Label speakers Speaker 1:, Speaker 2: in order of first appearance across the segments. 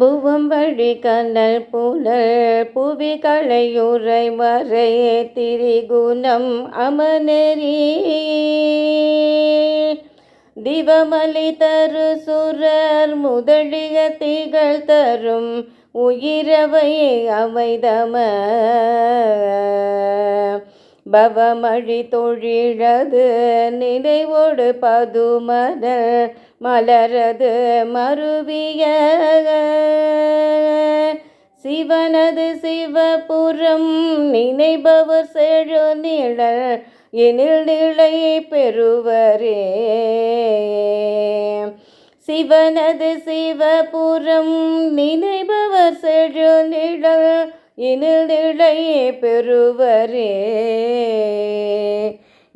Speaker 1: புவம்பழி கண்ணல் புனல் புவி கலையுரை மறை திரிகுணம் அமனரி திவமலி தரு சுரர் முதலிய திகழ் தரும் உயிரவை அமைதம. பவமழி தொழிழது நினைவோடு பதுமதல் மலரது மருவிய சிவனது சிவபுரம் நினைபவர் செழு நிழல் எனில் நிலை பெறுவரே. சிவனது சிவபுரம் நினைபவர் செழு நிழல் எனில் பெறுவரே.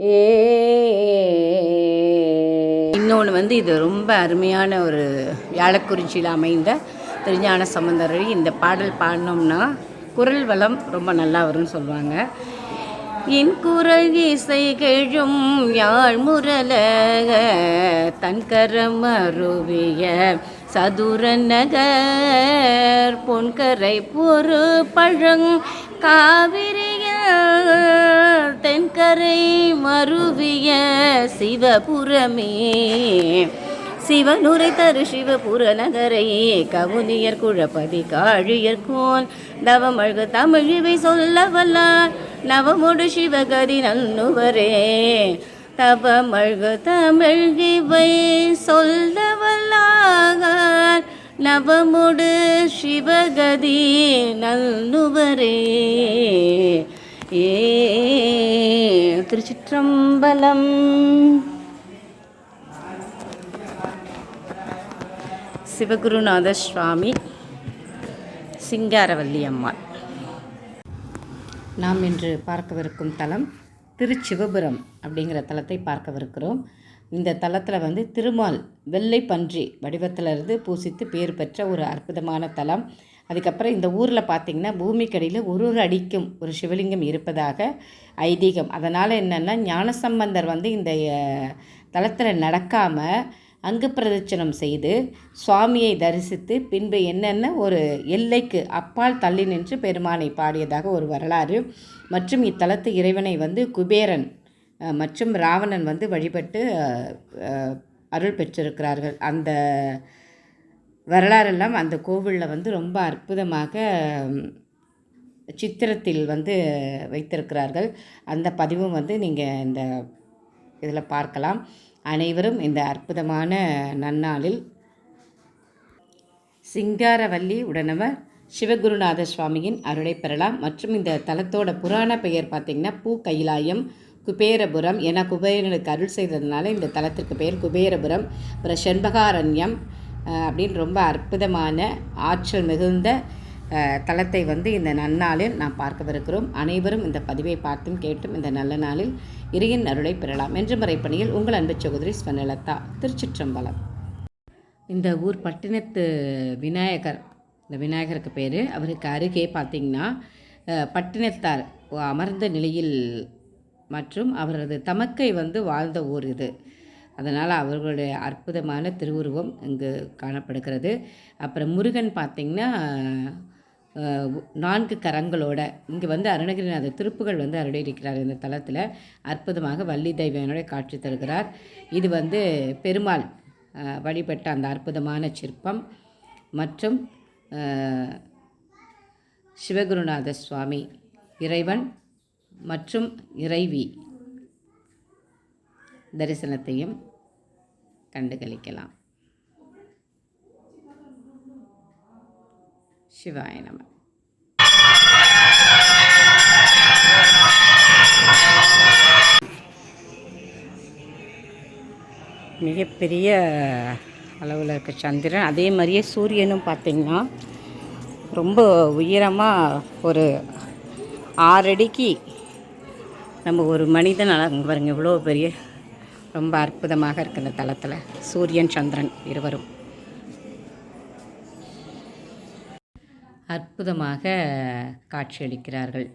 Speaker 1: ஏ.
Speaker 2: இன்னொன்று வந்து இது ரொம்ப அருமையான ஒரு வியாழக்குறிச்சியில் அமைந்த திருஞான சம்பந்தரடி இந்த பாடல் பாடினோம்னா குரல் வளம் ரொம்ப நல்லா வரும்னு சொல்லுவாங்க. என் குரல் இசை கெழும் யாழ் முரலக தன்கரமருவிய சதுரநகர் நகர் பொன்கரை பொறு பழங் காவிரிய தென்கரை மருவிய சிவபுரமே. சிவனுரை தரு சிவபுர நகரை கவுனியர் குழப்பதி காழியர்கோன் தவமழ்கு தமிழிவை சொல்ல வல்லார். நவமுடு சிவகதி நன்னுவரே. தவமழ்கு தமிழ்கிவை சொல்லவல்லாகார் நவமுடு சிவகதி நல்லுவரே ஏ திருச்சிற்றம்பலம். சிவகுருநாத சுவாமி சிங்காரவல்லி அம்மாள். நாம் இன்று பார்க்கவிருக்கும் தலம் திருச்சிவபுரம் அப்படிங்கிற தலத்தை பார்க்கவிருக்கிறோம். இந்த தலத்தில் வந்து திருமால் வெள்ளை பன்றி வடிவத்தில் இருந்து பூசித்து பேர் பெற்ற ஒரு அற்புதமான தலம். அதுக்கப்புறம் இந்த ஊரில் பார்த்திங்கன்னா பூமிக்கடியில் ஒரு ஒரு அடிக்கும் ஒரு சிவலிங்கம் இருப்பதாக ஐதீகம். அதனால் என்னென்னா ஞானசம்பந்தர் வந்து இந்த தலத்தில் நடக்காமல் அங்கு பிரதட்சணம் செய்து சுவாமியை தரிசித்து பின்பு என்னென்ன ஒரு எல்லைக்கு அப்பால் தள்ளி நின்று பெருமானை பாடியதாக ஒரு வரலாறு. மற்றும் இத்தலத்து இறைவனை வந்து குபேரன் மற்றும் ராவணன் வந்து வழிபட்டு அருள் பெற்றிருக்கிறார்கள். அந்த வரலாறெல்லாம் அந்த கோவிலில் வந்து ரொம்ப அற்புதமாக சித்திரத்தில் வந்து வைத்திருக்கிறார்கள். அந்த பதிவும் வந்து நீங்கள் இந்த இதில் பார்க்கலாம். அனைவரும் இந்த அற்புதமான நன்னாளில் சிங்காரவல்லி உடனவர் சிவகுருநாத சுவாமியின் அருளை பெறலாம். மற்றும் இந்த தலத்தோட புராண பெயர் பார்த்திங்கன்னா பூ கைலாயம் குபேரபுரம் என குபேரனுக்கு அருள் செய்ததுனால இந்த தலத்திற்கு பெயர் குபேரபுரம். அப்புறம் செண்பகாரண்யம் அப்படின்னு ரொம்ப அற்புதமான ஆற்றல் மிகுந்த தலத்தை வந்து இந்த நன்னாளில் நாம் பார்க்கவிருக்கிறோம். அனைவரும் இந்த பதிவை பார்த்தும் கேட்டும் இந்த நல்ல நாளில் இறையின் அருளை பெறலாம். என்று மறைப்பணியில் உங்கள் அன்பு சகோதரி ஸ்வனலதா திருச்சிற்றம்பலம். இந்த ஊர் பட்டினத்து விநாயகர் இந்த விநாயகருக்கு பேர். அவருக்கு அருகே பார்த்திங்கன்னா பட்டினத்தார் அமர்ந்த நிலையில் மற்றும் அவரது தமக்கை வந்து வாழ்ந்த ஊர் இது. அதனால் அவர்களுடைய அற்புதமான திருவுருவம் இங்கு காணப்படுகிறது. அப்புறம் முருகன் பார்த்திங்கன்னா நான்கு கரங்களோட இங்கே வந்து அருணகிரிநாதர் திருப்புகள் வந்து அருளியிருக்கிறார் இந்த தலத்தில். அற்புதமாக வள்ளி தெய்வனோட காட்சி தருகிறார். இது வந்து பெருமாள் வழிபட்ட அந்த அற்புதமான சிற்பம். மற்றும் சிவகுருநாத சுவாமி இறைவன் மற்றும் இறைவி தரிசனத்தையும் கண்டுகளிக்கலாம். சிவாய நம மிகப்பெரிய அளவில் இருக்க சந்திரன் அதே மாதிரியே சூரியனும் பார்த்திங்கன்னா ரொம்ப உயரமாக ஒரு ஆறடிக்கு நம்ம ஒரு மனிதன் அங்கே பாருங்க இவ்வளோ பெரிய ரொம்ப அற்புதமாக இருக்குது இந்த தளத்தில். சூரியன் சந்திரன் இருவரும். அற்புதமாக காட்சியளிக்கிறார்கள்.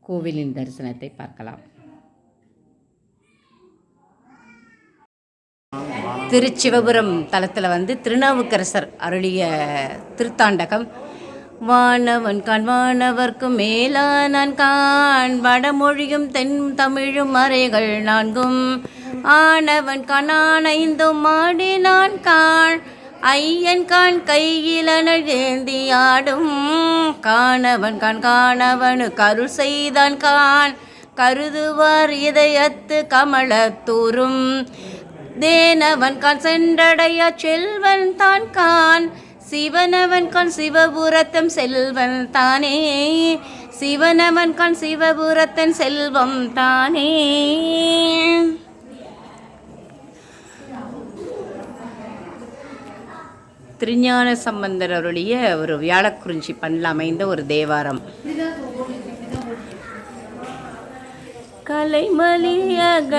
Speaker 2: கோவிலின் தரிசனத்தை பார்க்கலாம். திருச்சிவபுரம் தலத்தில் வந்து திருநாவுக்கரசர் அருளிய திருத்தாண்டகம். வானவன் கான் வானவர்க்கும் மேலானான் கான் வடமொழியும் தென் தமிழும் மறைகள் நான்கும். ஆனவன் கான் ஆனைந்தும் நான் கான் ஐயன் கான் கையிலனல் ஏந்தி ஆடும். காணவன் கான் காணவனு கருள் செய்தான் கான். கருதுவார் இதயத்து கமலத்தூரும் தேனவன் கான் சென்றடைய செல்வன் தான் கான். சிவனவன் கான் சிவபுரத்தம் செல்வன் தானே. சிவனவன் கான் சிவபுரத்தன் செல்வம் தானே. திருஞான சம்பந்தர் ஒரு வியாழக்குறிஞ்சி பண்ணில் அமைந்த ஒரு தேவாரம். கலைமலியக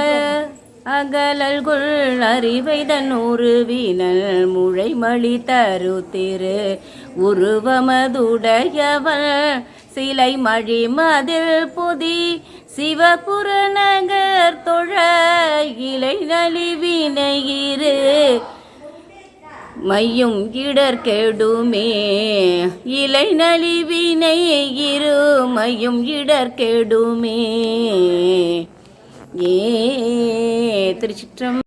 Speaker 2: அகலல்குள் அறிவைதன் உருவினல் முழைமொழி தரு திரு. உருவமதுடையவள் சிலை மழி மதில் புதி சிவபுர நகர் தொழ இலை நலிவினையிரு மையும் இடர் கெடுமே. இலை நலிவினை இரு மையும் இடர் கெடுமே. ஏ திருச்சிற்றம்